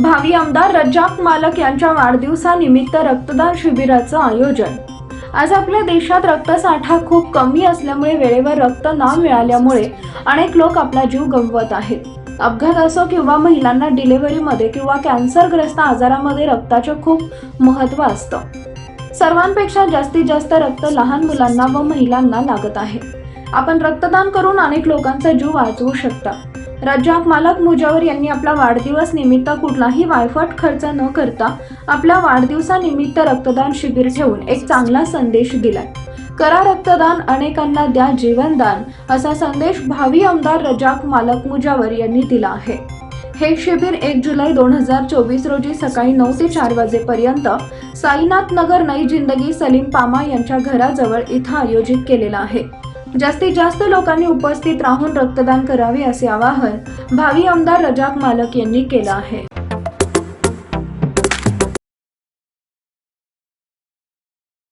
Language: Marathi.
भावी आमदार रज्जाक मालक यांच्या वाढदिवसानिमित्त रक्तदान शिबिराचं आयोजन. आज आपल्या देशात रक्तसाठा खूप कमी असल्यामुळे वेळेवर रक्त न मिळाल्यामुळे अनेक लोक आपला जीव गमवत आहेत. अपघात असो किंवा महिलांना डिलिव्हरीमध्ये किंवा कॅन्सरग्रस्त आजारामध्ये रक्ताचं खूप महत्त्व असतं. सर्वांपेक्षा जास्तीत जास्त रक्त लहान मुलांना व महिलांना लागत आहे. आपण रक्तदान करून अनेक लोकांचा जीव वाचवू शकता. रज्जाक मालक मुजावर यांनी आपला वाढदिवस निमित्त कुठलाही वायफट खर्च न करता आपल्या वाढदिवसानिमित्त रक्तदान शिबिर ठेवून एक चांगला संदेश दिलाय. करा रक्तदान अनेकांना द्या जीवनदान असा संदेश भावी आमदार रजाक मालक मुजावर यांनी दिला आहे. हे शिबिर एक जुलै दोन हजार चोवीस रोजी सकाळी नऊ ते चार वाजेपर्यंत साईनाथ नगर नई जिंदगी सलीम पामा यांच्या घराजवळ इथं आयोजित केलेलं आहे. जास्तीत जास्त लोकांनी उपस्थित राहून रक्तदान करावे असे आवाहन भावी आमदार रजाक मालक यांनी केलं आहे.